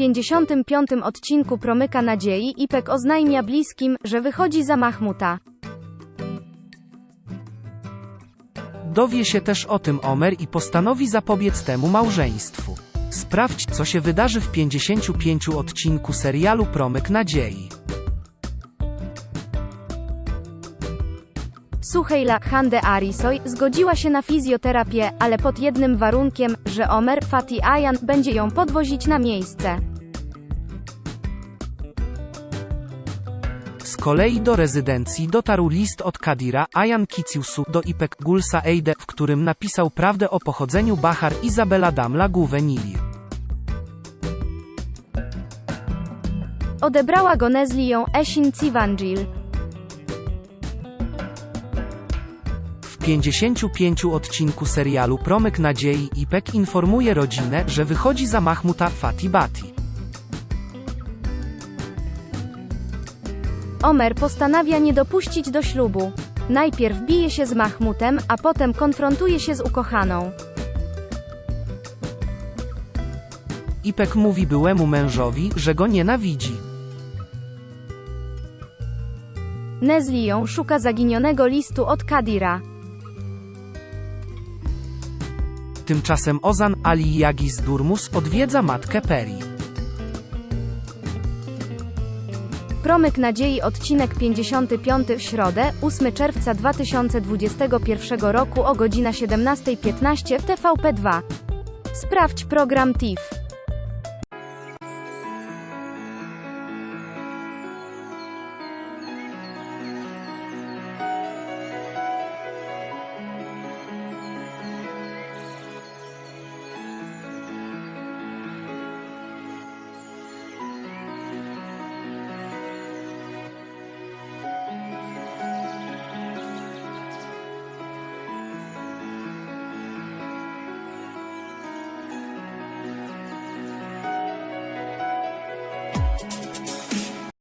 55 odcinku Promyka Nadziei Ipek oznajmia bliskim, że wychodzi za Mahmuta. Dowie się też o tym Omer i postanowi zapobiec temu małżeństwu. Sprawdź, co się wydarzy w 55 odcinku serialu Promyk Nadziei. Suhejla Hande Arisoy zgodziła się na fizjoterapię, ale pod jednym warunkiem, że Omer Fatih Ayan będzie ją podwozić na miejsce. Z kolei do rezydencji dotarł list od Kadira, Ayan Kiciusu, do Ipek Gulsa Eide, w którym napisał prawdę o pochodzeniu Bahar Izabela Damla Guvenili. Odebrała go Nezli ją Esin Civanjil. W 55 odcinku serialu Promyk Nadziei Ipek informuje rodzinę, że wychodzi za Mahmuta Fatibati. Omer postanawia nie dopuścić do ślubu. Najpierw bije się z Mahmutem, a potem konfrontuje się z ukochaną. Ipek mówi byłemu mężowi, że go nienawidzi. Nezli ją szuka zaginionego listu od Kadira. Tymczasem Ozan Ali Yagis Durmus odwiedza matkę Peri. Promyk Nadziei odcinek 55 w środę, 8 czerwca 2021 roku o godzina 17.15 w TVP2. Sprawdź program TIFF.